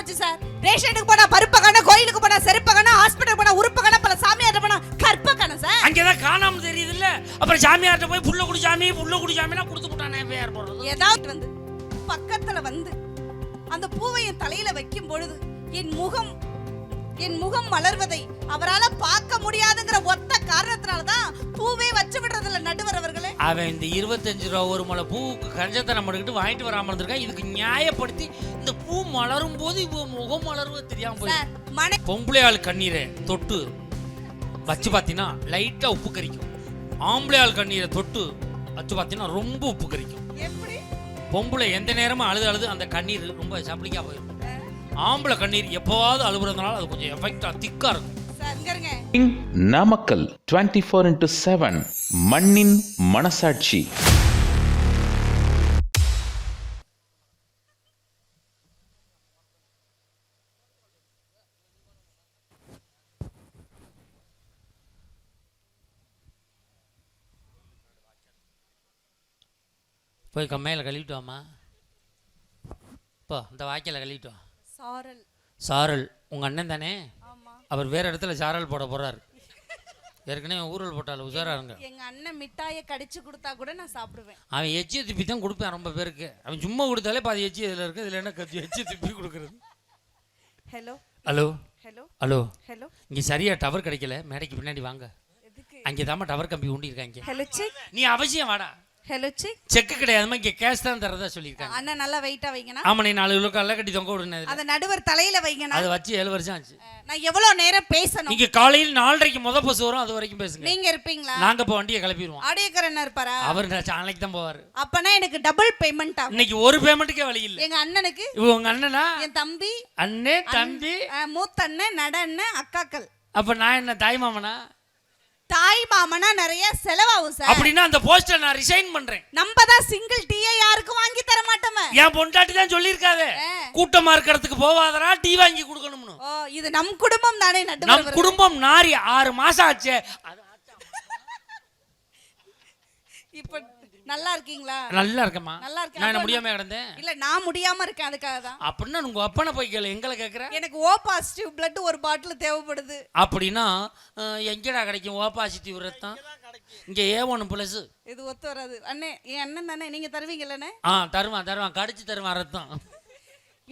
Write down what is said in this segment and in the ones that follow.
போச்சு சார். ரேஷனுக்கு போனா பருப்ப காணோம் கோயிலுக்கு போனா செருப்ப காணோம் ஹாஸ்பிடல் போனா உறுப்பு காணோம் பல சாமியார்ட்ட போனா கற்ப காணோம் சார். அங்கதான் காணாம தெரியுது இல்ல அப்புறம் சாமியார்ட்ட போய் புள்ள குடி சாமி புள்ள குடி சாமினா கொடுத்து விட்டானே பேர் போடுறது ஏதாவது வந்து பக்கத்துல வந்து அந்த பூவை என் தலையில வைக்கும் பொழுது என் முகம் என் முகம் மலர்வதை அவரால பார்க்க முடியாதுங்கிற ஒத்த காரணத்தினால தான் பூவே வச்சு விடுறதில்ல நடுவர் அவர்களே. அவன் இந்த இருபத்தஞ்சு ரூபா ஒரு முளை பூ கஞ்சத்தனம் பண்ணிக்கிட்டு வாங்கிட்டு வராம இருந்திருக்கான் இதுக்கு நியாயப்படுத்தி இந்த பூ மலரும் போது இவ முகம் மலர்வது தெரியாம போய் சார் மனை பொம்பளை ஆள் கண்ணீரை தொட்டு வச்சு பார்த்தீங்கன்னா லைட்டா உப்பு கரிக்கும். ஆம்பளை ஆள் கண்ணீரை தொட்டு வச்சு பார்த்தீங்கன்னா ரொம்ப உப்பு கரிக்கும். எப்படி? பொம்பளை எந்த நேரமும் அழுது அழுது அந்த கண்ணீர் ரொம்ப சப்ளிக்கா போயிடும். ஆம்பளை கண்ணீர் எப்போவாவது அழுகுறதுனால அது கொஞ்சம் எஃபெக்டா திக்கா இருக்கும். Namakkal twenty four into seven மண்ணின் மனசாட்சி. போய் கம்மையில் கழுவிட்டு வாம்மா. போ இந்த வாய்க்கால கழுவிட்டு வா. சாரல். சாரல் உங்க அண்ணன் தானே? அவர் வேற இடத்துல சாரல் போட போறாரு. ஏற்கனவே ஊரல் போட்டால உஷாரா இருங்க. எங்க அண்ணன் மிட்டாயை கடிச்சு கொடுத்தா கூட நான் சாப்பிடுவேன். அவன் எச்சியை திப்பி தான் கொடுப்பேன் ரொம்ப பேருக்கு. அவன் சும்மா கொடுத்தாலே பாதி எச்சி இதில் இருக்கு இதில் என்ன கத்தி எச்சி திப்பி கொடுக்குறது? Hello. Hello. Hello. Hello. Hello. இங்கே சரியா டவர் கிடைக்கல மேடைக்கு பின்னாடி வாங்க. அங்கே தாம்மா டவர் கம்பி ஊண்டி இருக்காங்க நீ அவசியம் வாடா. ஹலோ செக் செக்கு கிடையாதுமா இங்கே கேஷ் தான் தரதா சொல்லியிருக்காங்க. அண்ணன் நல்லா வெயிட்டா வைங்கண்ணா. ஆமா நீ நாலு கிலோ கல்ல கட்டி தொங்க விடுனது அந்த நடுவர் தலையில வைங்கண்ணா. அதை வச்சு ஏழு வருஷம் ஆச்சு. நான் எவ்வளவு நேரம் பேசணும்? நீங்க காலையில் நாலரைக்கு முத பஸ் வரும் அது வரைக்கும் பேசுங்க. நீங்க இருப்பீங்களா? நாங்க இப்போ வண்டியை கிளப்பிடுவோம். ஆடியோக்கர் என்ன இருப்பாரா? அவர் நாளைக்கு தான் போவாரு. அப்பனா எனக்கு டபுள் பேமெண்ட் ஆகும். இன்னைக்கு ஒரு பேமெண்ட்டுக்கே வழி இல்லை. எங்க அண்ணனுக்கு? உங்க அண்ணனா? என் தம்பி. அண்ணே தம்பி. மூத்த அண்ணன் நட அண்ணன் அக்காக்கள். அப்ப நான் என்ன தாய் மாமனா? தாய் மாமனா நிறைய செலவாகும் சார். அப்படின்னா அந்த போஸ்டர் நான் ரிசைன் பண்றேன். நம்ம தான் சிங்கிள் டீயை யாருக்கும் வாங்கி தர மாட்டோமே. என் பொண்டாட்டி தான் சொல்லியிருக்காதே. கூட்டமா இருக்கிறதுக்கு போவாதரா டீ வாங்கி கொடுக்கணும்னு. ஓ இது நம் குடும்பம் தானே நம் நடுவர் குடும்பம் நாரி ஆறு மாசம் ஆச்சு? இப்ப நல்லா இருக்கீங்களா? நல்லா இருக்கம்மா. நல்லா இருக்கேன். நான் முடியாம கிடந்தேன்? இல்ல நான் முடியாம இருக்கேன். அதுக்காக தான். அப்படின்னா உங்க அப்பனை போய் கேளு. எங்களை கேட்குற எனக்கு ஓ பாசிட்டிவ் பிளட் ஒரு பாட்டில் தேவைப்படுது. அப்படின்னா எங்கடா கிடைக்கும்? ஓ பாசிட்டிவ் ரத்தம்? இங்க ஏ ஒன்று ப்ளஸ் இது ஒத்து வராது. அண்ணே என் அண்ணன் தானே? நீங்க தருவீங்கல்லண்ணே ஆ தருவான் தருவான். கடிச்சு தருவான் ரத்தம்.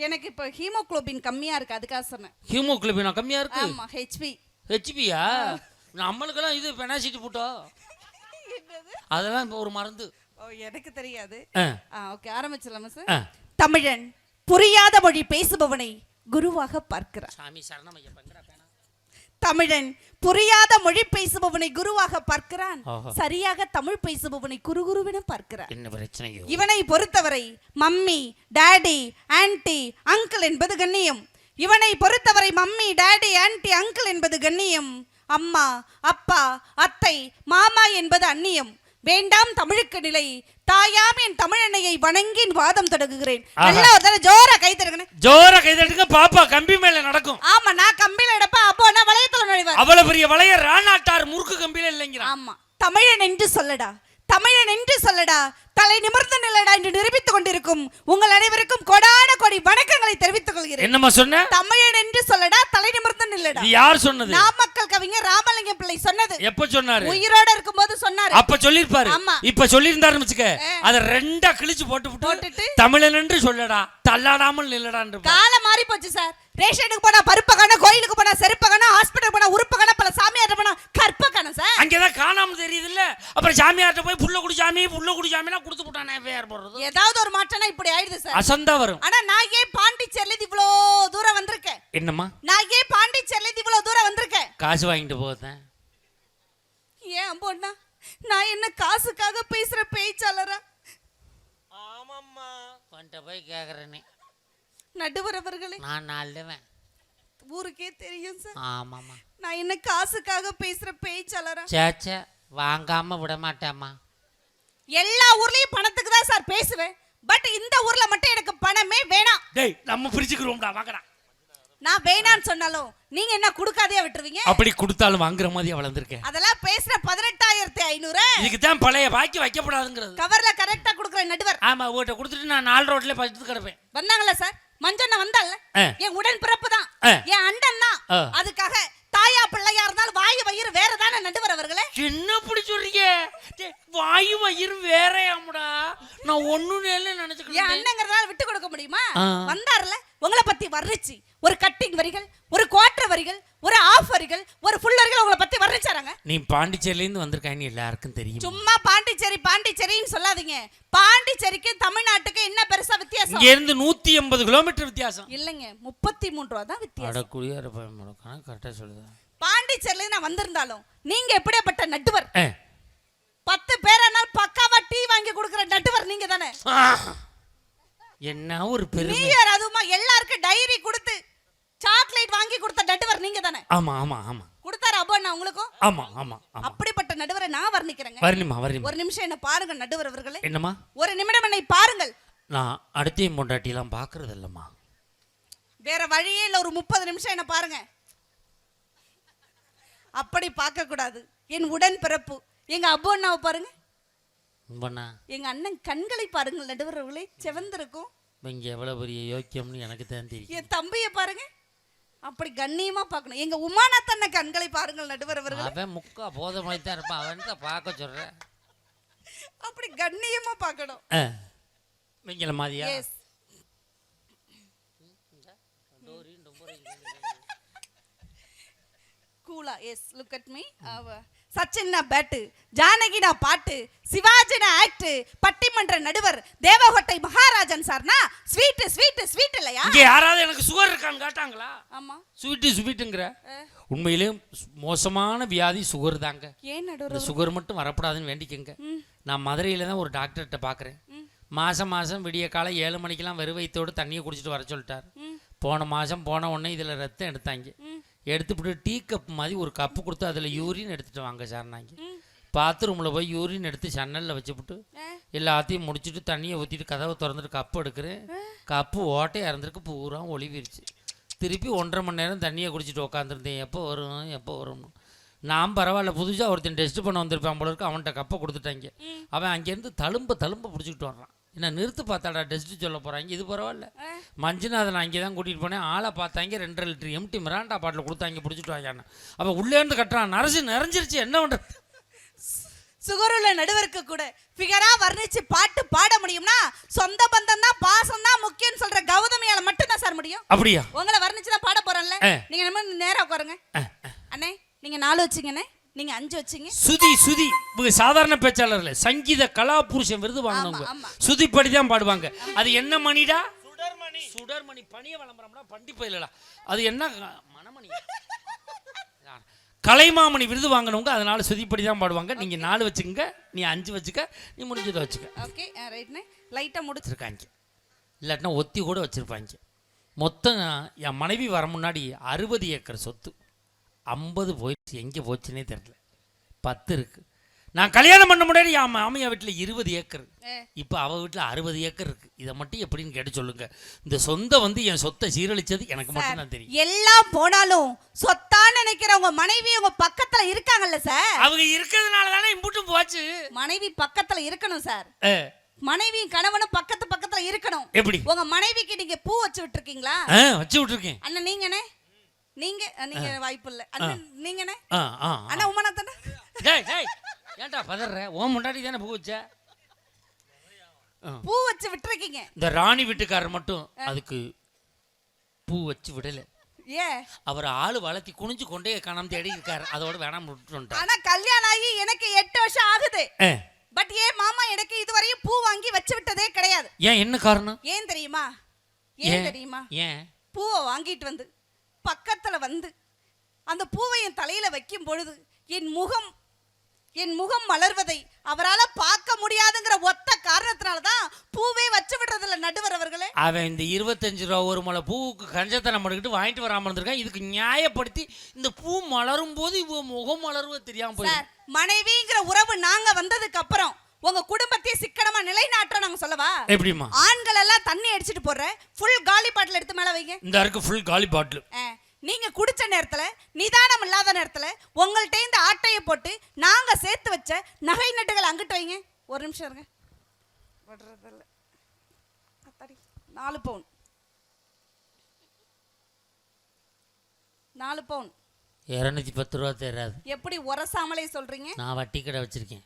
எனக்கு இப்ப ஹீமோகுளோபின் கம்மியா இருக்கு. அதுக்காக சொன்னேன். ஹீமோகுளோபினா கம்மியா இருக்கு? ஆமா ஹெச்பி ஹெச்பியா நம்மளுக்கெல்லாம் இது பெனாசிட்டி போட்டோ அதெல்லாம் இப்ப ஒரு மருந்து. ஓ எனக்கு தெரியாது. ஓகே ஆரம்பிச்சிடலாமா சார். தமிழன் புரியாத மொழி பேசுபவனை குருவாக பார்க்கிறார். சாமி. தமிழன் புரியாத மொழி பேசுபவனை குருவாக பார்க்கிறான். சரியாக தமிழ் பேசுபவனை குருகுருவென பார்க்கிறார். என்ன பிரச்சனையோ இவனை பொறுத்தவரை மம்மி டாடி ஆன்ட்டி அங்கிள் என்பது கண்ணியம். இவனை பொறுத்தவரை மம்மி டாடி ஆன்ட்டி அங்கிள் என்பது கண்ணியம். அம்மா அப்பா அத்தை மாமா என்பது அந்நியம். வேண்டாம் தமிழுக்கு நிலை. தாயாம் என் தமிழன்னையை வணங்கி வாதம் தொடங்குகிறேன். நல்லா ஒரு தடவை ஜோரா கை தருங்கண்ணே. ஜோர கைதட்டுங்க பாப்பா கம்பி மேல நடக்கும். ஆமா நான் கம்பியில எடுப்பேன் அப்போ நான் வளையத்துல நுழைவார் அவ்வளவு பெரிய வளைய ராணாட்டார் முறுக்கு கம்பியில இல்லைங்கிறான் ஆமா. தமிழன் என்று சொல்லடா. தமிழன் என்று சொல்லடா. தலை நிமிர்ந்து நில்லடா என்று நிரூபித்துக் கொண்டிருக்கும் உங்கள் அனைவருக்கும் கொடான கொடி வணக்கங்களை தெரிவித்துக் கொள்கிறேன். என்னம்மா சொன்ன? தமிழன் என்று சொல்லடா தலை நிமிர்ந்து நில்லடா இது யார் சொன்னது? நாமக்கல் கவிஞர் ராமலிங்கம் பிள்ளை சொன்னது. எப்ப சொன்னாரு? உயிரோட இருக்கும்போது சொன்னாரு. அப்ப சொல்லிருப்பாரு. இப்ப சொல்லியிருந்தாருன்னு வச்சுக்க அத ரெண்டா கிழிச்சு போட்டு போட்டுட்டு? தமிழன் என்று சொல்லடா தள்ளாடாமல் நில்லடான்னு காலம் மாறி போச்சு சார் ரேஷனுக்கு போனா பருப்ப கோயிலுக்கு போனா செருப்ப காணோம் ஹாஸ்பிடல் போனா உறுப்பு காணோம் பல சாமியார்ட்ட போனா கற்ப காணோம் சார். அங்கதான் காணாம தெரியுது இல்ல அப்புறம் சாமியார்ட்ட போய் புள்ள குடி சாமி புள்ள குடி சாமினா கொடுத்து போட்டானே பேர் போடுறது. ஏதாவது ஒரு மாற்றம்னா இப்படி ஆயிடுது சார். அசந்தா வரும். ஆனா நான் ஏன் பாண்டிச்சேரில இருந்து இவ்வளோ தூரம் வந்திருக்கேன்? என்னம்மா? நான் ஏன் பாண்டிச்சேரில இருந்து இவ்வளோ தூரம் வந்திருக்கேன் காசு வாங்கிட்டு போதேன் ஏன் பொண்ணா? நான் என்ன காசுக்காக பேசுற பேச்சாளரா? ஆமாம்மா. கொண்ட போய் கேக்குறேனே நடுவர் அவர்களே. நான் நல்லவன் ஊருக்கே தெரியும் சார். ஆமாம்மா. நான் என்ன காசுக்காக பேசுற பேச்சாளரா? சேச்சே வாங்காம விட மாட்டேம்மா எல்லா ஊர்லயும் பணத்துக்கு தான் சார் பேசுவேன். பட் இந்த ஊர்ல மட்டும் எனக்கு பணமே வேணாம். டேய் நம்ம பிரிச்சுக்கிறோம்டா வாங்கடா. நான் வேணான்னு சொன்னாலும் நீங்க என்ன கொடுக்காதே விட்டுருவீங்க? அப்படி கொடுத்தாலும் வாங்குற மாதிரி வளர்ந்துருக்கேன். அதெல்லாம் பேசுற பதினெட்டாயிரத்தி ஐநூறு. இதுக்கு தான் பழைய பாக்கி வைக்கப்படாதுங்கிறது. கவர்ல கரெக்டா கொடுக்குற நடுவர். ஆமா உங்கள்கிட்ட கொடுத்துட்டு நான் நாலு ரோட்ல படுத்து கிடப்பேன். வந்தாங்களா சார் மஞ்சண்ண வந்தால. என் உடன் பிறப்பு தான். என் அண்டன் தான். அதுக்காக தாயா பிள்ளையா இருந்தாலும் வாயு வயிறு வேற தானே நடுவர் அவர்களே? என்ன அப்படி சொல்றீங்க? வாயு வயிறு வேறையாமுடா. நான் ஒண்ணும் என் நினைச்சுக்கிறேன் அண்ணங்கிறதால விட்டு கொடுக்க முடியுமா. வந்தார்ல உங்களை பத்தி வர்ணிச்சு. ஒரு கட்டிங் வரிகள் ஒரு குவார்டர் வரிகள் ஒரு ஆஃப் வரிகள் ஒரு ஃபுல் வரிகள் உங்களை பத்தி வர்ணிச்சாராங்க? நீ பாண்டிச்சேரியில இருந்து வந்திருக்கான்னு எல்லாருக்கும் தெரியும். சும்மா பாண்டிச்சேரி பாண்டிச்சேரின்னு சொல்லாதீங்க. பாண்டிச்சேரிக்கு தமிழ்நாட்டுக்கு என்ன பெருசா வித்தியாசம்? இங்க இருந்து நூத்தி எண்பது கிலோமீட்டர் வித்தியாசம். இல்லைங்க முப்பத்தி மூணு ரூபா தான் வித்தியாசம். குடியார கணக்கு கரெக்டா சொல்லுதா? பாண்டிச்சேரியில நான் வந்திருந்தாலும் நீங்க எப்படியாப்பட்ட நட்டுவர் பத்து பேரானால் பக்காவா டீ வாங்கி கொடுக்குற நட்டுவர் நீங்க தானே! என்ன ஒரு நியூ பெருமை இயர் அதுவுமா எல்லாருக்கும் டைரி கொடுத்து சாக்லேட் வாங்கி கொடுத்த நட்டுவர் நீங்க தானே ஆமா ஆமா ஆமா. கொடுத்தாரு அப்போ நான் உங்களுக்கும்? ஆமா ஆமா அப்படிப்பட்ட நடுவரை நான் வர்ணிக்கிறேங்க. வர்ணிமா வர்ணிமா ஒரு நிமிஷம் என்ன பாருங்க நடுவர் அவர்களே. என்னம்மா? ஒரு நிமிடம் என்னை பாருங்கள். நான் அடுத்தையும் பொண்டாட்டிலாம் பார்க்கறது இல்லைம்மா. வேற வழியே இல்ல ஒரு முப்பது நிமிஷம் என்ன பாருங்க. அப்படி பார்க்க கூடாது என் உடன் பிறப்பு எங்க அப்பு அண்ணாவை பாருங்க. எங்க அண்ணன் கண்களை பாருங்கள் நடுவர் அவர்களே செவந்திருக்கும். இங்க எவ்வளவு பெரிய யோக்கியம்னு எனக்கு தான் தெரியும் என் தம்பியை பாருங்க. அப்படி கண்ணியமா பார்க்கணும். எங்க உமாநாத் அண்ணன் கண்களை பாருங்கள் நடுவர் அவர்களே அவன் முக்கா போத மாதிரி தான் இருப்பான். அவன் தான் பார்க்க சொல்றேன் அப்படி கண்ணியமா பார்க்கணும். நீங்கள மாதிரியா? எஸ் கூலா எஸ் லுக் அட் மீ சச்சின்னா பேட்டு ஜானகினா பாட்டு சிவாஜினா ஆக்ட் பட்டிமன்ற நடுவர் தேவகோட்டை மகாராஜன் சார்னா ஸ்வீட் ஸ்வீட் ஸ்வீட் இல்லையா? இங்க யாராவது எனக்கு சுகர் இருக்கான்னு கேட்டாங்களா? ஆமா. ஸ்வீட்டு ஸ்வீட்டுங்கிற. உண்மையிலே மோசமான வியாதி சுகர் தாங்க ஏன் இந்த நடுவர் சுகர் மட்டும் வரக்கூடாதுன்னு வேண்டிக்கங்க. நான் மதுரையில் தான் ஒரு டாக்டர்கிட்ட பார்க்குறேன் மாதம் மாதம் விடிய காலை ஏழு மணிக்கெல்லாம் வெறும் வயிற்றோடு தண்ணியை குடிச்சிட்டு வர சொல்லிட்டார். போன மாதம் போன உடனே இதில் ரத்தம் எடுத்தாங்க. எடுத்துவிட்டு டீ கப் மாதிரி ஒரு கப்பு கொடுத்து அதில் யூரின் எடுத்துட்டு வாங்க சார்னாங்க பாத்ரூமில் போய் யூரின் எடுத்து சன்னலில் வச்சுப்புட்டு எல்லாத்தையும் முடிச்சுட்டு தண்ணியை ஊற்றிட்டு கதவை திறந்துட்டு கப்பு எடுக்கிறேன். கப்பு ஓட்டையாக இருந்திருக்கு பூரா ஒளிவிருச்சு. திருப்பி ஒன்றரை மணி நேரம் தண்ணியை குடிச்சிட்டு உட்காந்துருந்தேன் எப்போ வரும் எப்போ வரும்னு. நான் பரவாயில்ல புதுசாக ஒருத்தன் டெஸ்ட் பண்ண வந்திருப்பான் போல இருக்கு. அவன்கிட்ட கப்பை கொடுத்துட்டாங்க அவன் அங்கேருந்து தழும்ப தழும்ப பிடிச்சிக்கிட்டு வர்றான். என்ன நிறுத்து பார்த்தாடா டெஸ்ட் சொல்ல போகிறாங்க இது பரவாயில்ல. மஞ்சுநாதன் அங்கே தான் கூட்டிகிட்டு போனேன். ஆளை பார்த்தாங்க ரெண்டரை லிட்டர் எம்டி மிராண்டா பாட்டில் கொடுத்தாங்க பிடிச்சிட்டு வாங்க அவன் உள்ளேருந்து கட்டுறான். நரசு நிறைஞ்சிருச்சு என்ன பண்ணுறது சுகருள்ள நடுவருக்கு கூட ஃபிகரா வர்ணிச்சு பாட்டு பாட முடியும்னா சொந்த பந்தம் தான் பாசம் தான் முக்கியம்னு சொல்ற கௌதமியால மட்டும் தான் சார் முடியும். அப்படியா? உங்களை வர்ணிச்சு தான் பாட போறேன்ல. நீங்க நம்ம நேரா உட்காருங்க. அண்ணே நீங்க நாலு வச்சீங்கண்ணே நீங்க அஞ்சு வச்சீங்க. சுதி சுதி. இவங்க சாதாரண பேச்சாளர் இல்ல. சங்கீத கலாபுருஷன் விருது வாங்கினவங்க. சுதிப்படி தான் பாடுவாங்க. அது என்ன மணிடா? சுடர்மணி. சுடர்மணி. பணிய விளம்பரம்னா பண்டி பயிலடா. அது என்ன மணமணி கலைமாமணி விருது வாங்கினவங்க அதனால சுதிப்படி தான் பாடுவாங்க. நீங்க நாலு வச்சுக்கங்க நீ அஞ்சு வச்சுக்க நீ முடிஞ்சதை வச்சுக்க. ஓகே ரைட்ண்ணே லைட்டா முடிச்சு. வச்சிருக்காங்க. இல்லாட்டினா ஒத்தி கூட வச்சிருப்பாங்க. மொத்தம் என் மனைவி வர முன்னாடி அறுபது ஏக்கர் சொத்து. ஐம்பது போயிடுச்சு எங்கே போச்சுன்னே தெரியல. பத்து இருக்கு. நான் கல்யாணம் பண்ண முன்னாடி என் மாமியா வீட்டில் இருபது ஏக்கர். இப்போ அவள் வீட்டில் அறுபது ஏக்கர் இருக்கு. இதை மட்டும் எப்படின்னு கேட்டு சொல்லுங்க. இந்த சொந்த வந்து என் சொத்தை சீரழிச்சது எனக்கு மட்டும் தான் தெரியும். எல்லாம் போனாலும் சொத்தான்னு நினைக்கிற உங்க மனைவி உங்க பக்கத்துல இருக்காங்கல்ல சார்? அவங்க இருக்கிறதுனால தானே இம்புட்டும் போச்சு. மனைவி பக்கத்துல இருக்கணும் சார். ஆ, மனைவியும் கணவனும் பக்கத்து பக்கத்துல இருக்கணும். எப்படி? உங்க மனைவிக்கு நீங்க பூ வச்சு விட்டுருக்கீங்களா? வச்சு விட்ருக்கேன் அண்ணன் நீங்க அஹ், நீங்க வாய்ப்பு இல்ல அண்ணன் ஆ. அண்ணா உமாநாத்தண்ணா டேய் டேய் ஏன்டா பதற ஓ முன்னாடி தானே பூ வச்ச. பூ வச்சு விட்டுருக்கீங்க. இந்த ராணி வீட்டுக்காரர் மட்டும் அதுக்கு பூ வச்சு விடல. ஏ? அவர் ஆளு வளர்த்தி குனிஞ்சு கொண்டே காணாம தேடி இருக்காரு. அதோட வேணாம் விட்டுட்டார் ஆனா கல்யாணம் ஆகி எனக்கு எட்டு வருஷம் ஆகுது. பட் ஏன் மாமா எனக்கு இதுவரையும் பூ வாங்கி வச்சு விட்டதே கிடையாது. ஏன் என்ன காரணம்? ஏன் தெரியுமா? ஏன்? தெரியுமா? ஏன்? பூவை வாங்கிட்டு வந்து பக்கத்துல வந்து அந்த பூவை என் தலையில வைக்கும் பொழுது என் முகம் என் முகம் மலர்வதை அவரால பார்க்க முடியாதுங்கிற ஒத்த காரணத்தினால தான் பூவே வச்சு விடுறதில்ல நடுவர் அவர்களே. அவன் இந்த இருபத்தஞ்சு ரூபா ஒரு முளை பூவுக்கு கஞ்சத்தனம் பண்ணிக்கிட்டு வாங்கிட்டு வராம இருந்திருக்கான். இதுக்கு நியாயப்படுத்தி இந்த பூ மலரும் போது இவ முகம் மலர்வது தெரியாம சார் போயிடும். மனைவிங்கிற உறவு நாங்க வந்ததுக்கு அப்புறம் உங்க குடும்பத்தை சிக்கனமா நிலைநாட்ட நாங்க சொல்லவா? எப்படிமா ஆண்கள் எல்லாம் தண்ணி அடிச்சிட்டு போற ஃபுல் காலி பாட்டில் எடுத்து மேல வைங்க. இந்த இருக்கு ஃபுல் காலி பாட்டில். நீங்க குடிச்ச நேரத்துல நிதானம் இல்லாத நேரத்துல உங்கள்ட்ட இந்த ஆட்டையை போட்டு நாங்க சேர்த்து வச்ச நகை நட்டுகள் அங்கிட்டு வைங்க. ஒரு நிமிஷம் இருங்க. விடுறதில்ல. நாலு பவுன். நாலு பவுன். இரநூத்தி பத்து ரூபா தெரியாது எப்படி உரசாமலே சொல்றீங்க? நான் வட்டி கடை வச்சிருக்கேன்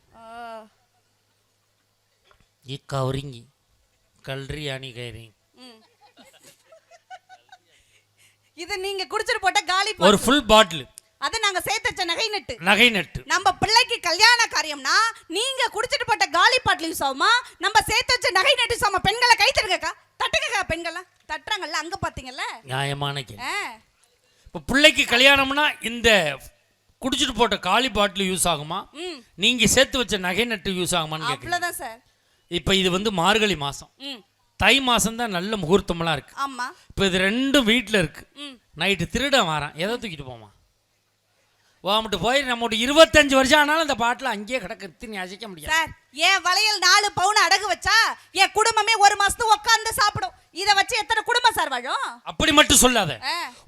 ये कवरिंग கல்றி அணி கயிறிங் இது நீங்க குடிச்சிட்டு போட்ட காலி ஒரு ஃபுல் பாட்டில் அது நாங்க சேர்த்து வச்ச நகை நட்டு நகை நட்டு நம்ம பிள்ளைக்கு கல்யாண காரியம்னா நீங்க குடிச்சிட்டு போட்ட காலி பாட்டிலையும் சோமா நம்ம சேர்த்து வச்ச நகை நட்டு சோமா பெண்களை கை தட்டுங்கக்கா. தட்டுங்கக்கா பெண்களை தட்டுறாங்கல்ல அங்க பாத்தீங்கல்ல? நியாயமான இப்போ பிள்ளைக்கு கல்யாணம்னா இந்த குடிச்சிட்டு போட்ட காலி பாட்டில் யூஸ் ஆகுமா? நீங்க சேர்த்து வச்ச நகை நட்டு யூஸ் ஆகுமான்னு அவ்வளவுதான் சார். இப்போ இது வந்து மார்கழி மாதம் தை மாதம் தான் நல்ல முகூர்த்தமெல்லாம் இருக்கு. ஆமா. இப்போ இது ரெண்டும் வீட்டில் இருக்கு. நைட்டு திருடன் வரான். எதை தூக்கிட்டு போமா வாமிட்டு போய் நம்மகிட்ட இருபத்தஞ்சு வருஷம் ஆனாலும் அந்த பாட்டில் அங்கேயே கிடக்கு நீ அசைக்க முடியாது. சார் என் வளையல் நாலு பவுன் அடகு வச்சா என் குடும்பமே ஒரு மாசத்துக்கு உட்கார்ந்து சாப்பிடும். இத வச்சு எத்தனை குடும்பம் சார் வாழும்? அப்படி மட்டும் சொல்லாத.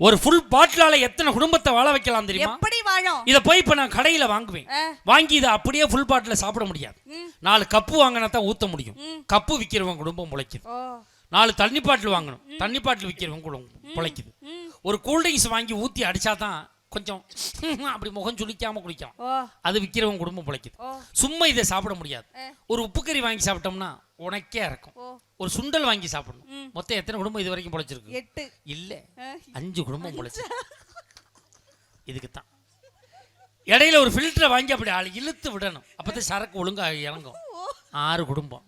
ஒரு ஃபுல் பாட்டிலால எத்தனை குடும்பத்தை வாழ வைக்கலாம் தெரியுமா? எப்படி வாழும்? இதை போய் இப்போ நான் கடையில் வாங்குவேன். வாங்கி இதை அப்படியே ஃபுல் பாட்டில் சாப்பிட முடியாது. நாலு கப்பு வாங்கினா தான் ஊற்ற முடியும். கப்பு விற்கிறவன் குடும்பம் முளைக்குது. நாலு தண்ணி பாட்டில் வாங்கணும். தண்ணி பாட்டில் விற்கிறவன் குடும்பம் முளைக்குது. ஒரு கூல்ட்ரிங்க்ஸ் வாங்கி ஊற்றி அடிச்சா தான் கொஞ்சம் அப்படி முகம் சுளிக்காம குடிக்கலாம் ஓ. அது விற்கிறவன் குடும்பம் பிழைக்குது. சும்மா இதை சாப்பிட முடியாது. ஒரு உப்புக்கறி வாங்கி சாப்பிட்டோம்னா உனக்கே இருக்கும் ஒரு சுண்டல் வாங்கி சாப்பிடணும். மொத்தம் எத்தனை குடும்பம் இது வரைக்கும் பிழைச்சிருக்கு? எட்டு. இல்ல. அஞ்சு குடும்பம் பிழைச்சி இதுக்கு தான். இடையில ஒரு ஃபில்டரை வாங்கி அப்படி ஆள் இழுத்து விடணும். அப்பதான் சரக்கு ஒழுங்கா இறங்கும். ஆறு குடும்பம்.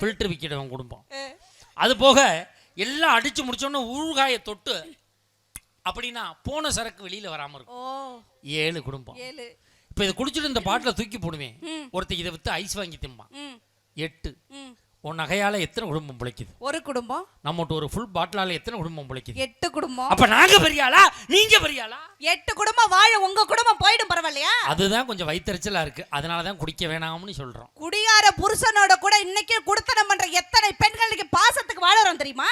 ஃபில்டர் விற்கிறவன் குடும்பம். அது போக எல்லாம் அடிச்சு முடிச்சோன்னே ஊறுகாயை தொட்டு அப்படின்னா போன சரக்கு வெளியில வராம இருக்கும். ஏழு குடும்பம். இப்போ இதை குடிச்சிட்டு இந்த பாட்டில் தூக்கி போடுவேன். ஒருத்தர் இதை வித்து ஐஸ் வாங்கி திம்பான். எட்டு. உன் நகையால எத்தனை குடும்பம் பிழைக்குது? ஒரு குடும்பம். நம்மகிட்ட ஒரு ஃபுல் பாட்டிலால எத்தனை குடும்பம் பிழைக்குது? எட்டு குடும்பம். அப்ப நாங்க பெரியாளா நீங்க பெரியாளா எட்டு குடும்பம் வாழ உங்க குடும்பம் போயிடும் பரவாயில்லையா? அதுதான் கொஞ்சம் வயிற்றுச்சலா இருக்கு. அதனால தான் குடிக்க வேணாம்னு சொல்றோம். குடியார புருஷனோட கூட இன்னைக்கு குடுத்தனம் பண்ற எத்தனை பெண்களுக்கு பாசத்துக்கு வாழறோம் தெரியுமா.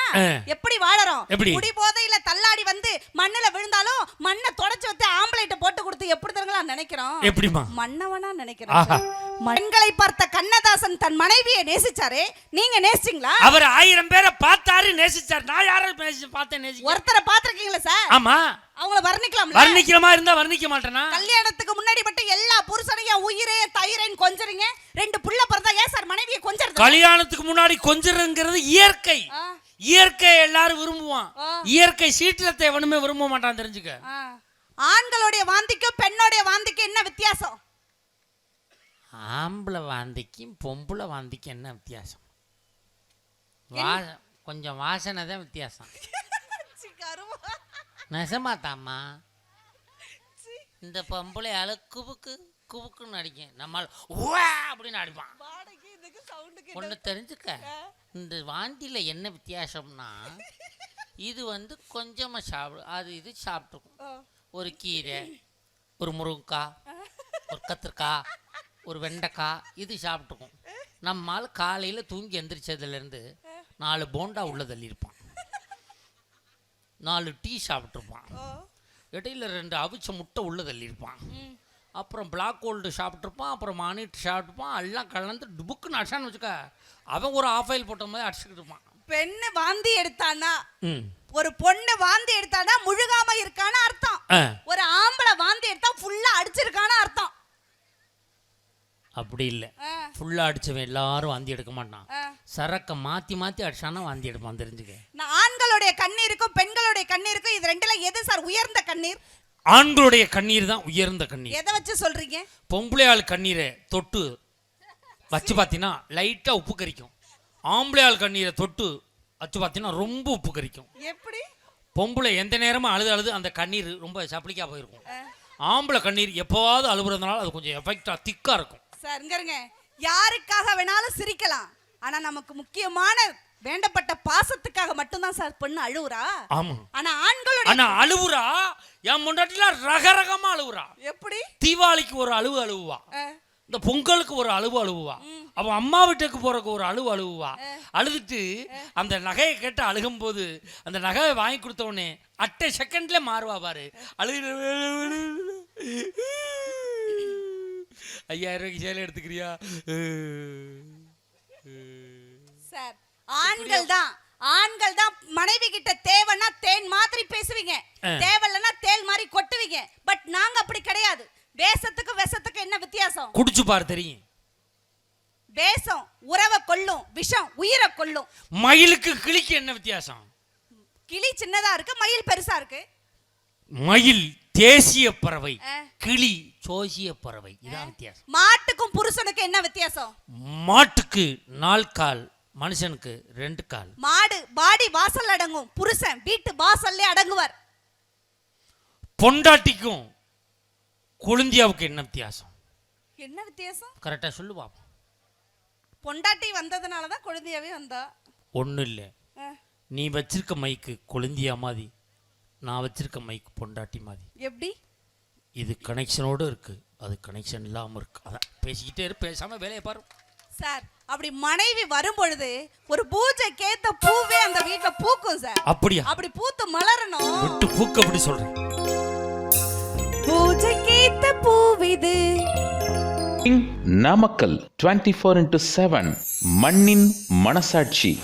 எப்படி வாழறோம்? எப்படி? குடி போதையில தள்ளாடி வந்து மண்ணுல விழுந்தாலும் மண்ணை தொடச்சு வச்சு ஆம்பளைட்ட போட்டு கொடுத்து எப்படி தருங்களா நினைக்கிறோம் எப்படிமா மன்னவனா நினைக்கிறோம் ஆஹா. பெண்களை பார்த்த கண்ணதாசன் தன் மனைவியை நேசிச்சாரே. நீங்க நேசிச்சீங்களா? அவர் ஆயிரம் பேரை பார்த்தாரு நேசிச்சார். நான் யாரும் நேசி பார்த்தேன் நேசிக்க ஒருத்தரை பாத்திருக்கீங்களா சார்? ஆமா. அவங்கள வர்ணிக்கலாம்ல? வர்ணிக்கிறமா இருந்தா வர்ணிக்க மாட்டேனா? கல்யாணத்துக்கு முன்னாடி மட்டும் எல்லா புருஷனையும் உயிரே தயிரேன்னு கொஞ்சறீங்க. ரெண்டு புள்ள பிறந்தா ஏன் சார் மனைவியை கொஞ்சறது? கல்யாணத்துக்கு முன்னாடி கொஞ்சிறங்கிறது இயற்கை. இயற்கை எல்லாரும் விரும்புவான். இயற்கை சீற்றத்தை எவனுமே விரும்ப மாட்டான் தெரிஞ்சுக்க. ஆண்களுடைய வாந்திக்கும் பெண்ணோடைய வாந்திக்கும் என்ன வித்தியாசம்? ஆம்பளை வாந்திக்கும் பொம்பளை வாந்திக்கும் என்ன வித்தியாசம்? வா கொஞ்சம் வாசனை தான் வித்தியாசம். நெசமாத்தாம்மா இந்த பொம்பளை ஆளு குபுக்கு குபுக்குன்னு அடிக்கும். நம்மால் உவா அப்படின்னு அடிப்பான். ஒன்று தெரிஞ்சுக்க. இந்த வாந்தியில் என்ன வித்தியாசம்னா இது வந்து கொஞ்சமாக சாப்பிடும் அது இது சாப்பிட்டுக்கும். ஒரு கீரை ஒரு முருங்கைக்காய் ஒரு கத்திரிக்காய் ஒரு வெண்டைக்காய் இது சாப்பிட்டுக்கும். நம்மால் காலையில் தூங்கி எந்திரிச்சதுலேருந்து நாலு போண்டா உள்ள தள்ளியிருப்பான். நாலு டீ சாப்பிட்ருப்பான் இடையில ரெண்டு அவிச்ச முட்டை உள்ள தள்ளியிருப்பான். அப்புறம் பிளாக் கோல்டு சாப்பிட்ருப்பான் அப்புறம் மானிட்டு சாப்பிட்டுப்பான் எல்லாம் கலந்து டுபுக்குன்னு அடிச்சான்னு வச்சுக்க அவன் ஒரு ஆஃப் ஆயில் போட்ட மாதிரி அடிச்சுக்கிட்டு இருப்பான். பெண்ணு வாந்தி எடுத்தானா ம். ஒரு பொண்ணு வாந்தி எடுத்தானா முழுகாம இருக்கான்னு அர்த்தம். ஒரு ஆம்பளை வாந்தி எடுத்தா ஃபுல்லா அடிச்சிருக்கான்னு அர்த்தம். அப்படி இல்லை. ஃபுல்லாக அடிச்சவன் எல்லாரும் வாந்தி எடுக்க மாட்டான். சரக்கை மாற்றி மாற்றி அடிச்சானா வாந்தி எடுப்பான் தெரிஞ்சுக்க. ஆண்களுடைய கண்ணீருக்கும் பெண்களுடைய கண்ணீருக்கும் இது ரெண்டுல எது சார் உயர்ந்த கண்ணீர்? ஆண்களுடைய கண்ணீர் தான் உயர்ந்த கண்ணீர். எதை வச்சு சொல்றீங்க? பொம்பளையாள் கண்ணீரை தொட்டு வச்சு பார்த்தீங்கன்னா லைட்டாக உப்பு கரிக்கும். ஆம்பளையாள் கண்ணீரை தொட்டு வச்சு பார்த்தீங்கன்னா ரொம்ப உப்பு கரிக்கும். எப்படி? பொம்பளை எந்த நேரமும் அழுது அழுது அந்த கண்ணீர் ரொம்ப சப்ளிக்காக போயிருக்கும். ஆம்பளை கண்ணீர் எப்போவாவது அழுகுறதுனால அது கொஞ்சம் எஃபெக்டாக திக்காக இருக்கும். சார் இங்க இருங்க. யாருக்காக வேணாலும் சிரிக்கலாம். ஆனா நமக்கு முக்கியமான வேண்டப்பட்ட பாசத்துக்காக மட்டும்தான் சார் பொண்ணு அழுவுறா. ஆமாம் ஆனா ஆண்களுடைய ஆனா அழுவுறா. என் முன்னாடிலாம் ரகரகமா அழுவுறா. எப்படி? தீபாவளிக்கு ஒரு அழுவு அழுவுவா. ஆ, இந்த பொங்கலுக்கு ஒரு அழுவு அழுவுவா. அவன் அம்மா வீட்டுக்கு போறதுக்கு ஒரு அழுவு அழுவுவா. அழுதுட்டு அந்த நகையை கேட்டு அழுகும்போது அந்த நகையை வாங்கி கொடுத்த உடனே அட்டை செகண்ட்ல மாறுவா பாரு. அழுகு ஐயாயிரம் ரூபாய்க்கு சேலை எடுத்துக்கிறியா? சார் ஆண்கள் தான். ஆண்கள் தான் மனைவி கிட்ட தேவைன்னா தேன் மாதிரி பேசுவீங்க. தேவையில்லைன்னா தேல் மாதிரி கொட்டு சொல்றீங்க பட் நாங்க அப்படி கிடையாது. வேஷத்துக்கு விஷத்துக்கு என்ன வித்தியாசம்? குடிச்சு பாரு தெரியும். வேஷம் உறவை கொல்லும் விஷம் உயிரை கொல்லும் மயிலுக்கு கிளிக்கு என்ன வித்தியாசம்? கிளி சின்னதா இருக்கு மயில் பெருசா இருக்கு. மயில் தேசிய பறவை. கிளி சோசிய பறவை. இதான் வித்தியாசம். மாட்டுக்கும் புருஷனுக்கும் என்ன வித்தியாசம்? மாட்டுக்கு நால் கால் மனுஷனுக்கு ரெண்டு கால். மாடு பாடி வாசல் அடங்கும் புருஷன் வீட்டு வாசல்லே அடங்குவார். பொண்டாட்டிக்கும் கொழுந்தியாவுக்கு என்ன வித்தியாசம்? என்ன வித்தியாசம்? கரெக்டாக சொல்லு பாப்போம். பொண்டாட்டி வந்ததுனால தான் குழந்தையாவே வந்தா. ஒன்றும் இல்லை. நீ வச்சிருக்க மைக்கு கொழுந்தியா மாதிரி நான் வச்சிருக்க மைக்கு பொண்டாட்டி மாதிரி. எப்படி? இது கனெக்ஷனோடு இருக்கு. அது கனெக்ஷன் இல்லாமல் இருக்கு. அதான் பேசிக்கிட்டே இரு பேசாமல் வேலையை பாரு. சார் அப்படி மனைவி வரும் பொழுது ஒரு பூஜைக்கேத்த பூவே அந்த வீட்டுல பூக்கும் சார். அப்படியா? அப்படி பூத்து மலரணும். விட்டு பூக்கு அப்படி சொல்கிறேன் பூஜைக்கேத்த பூவிது. Namakkal twenty four into seven மண்ணின் மனசாட்சி.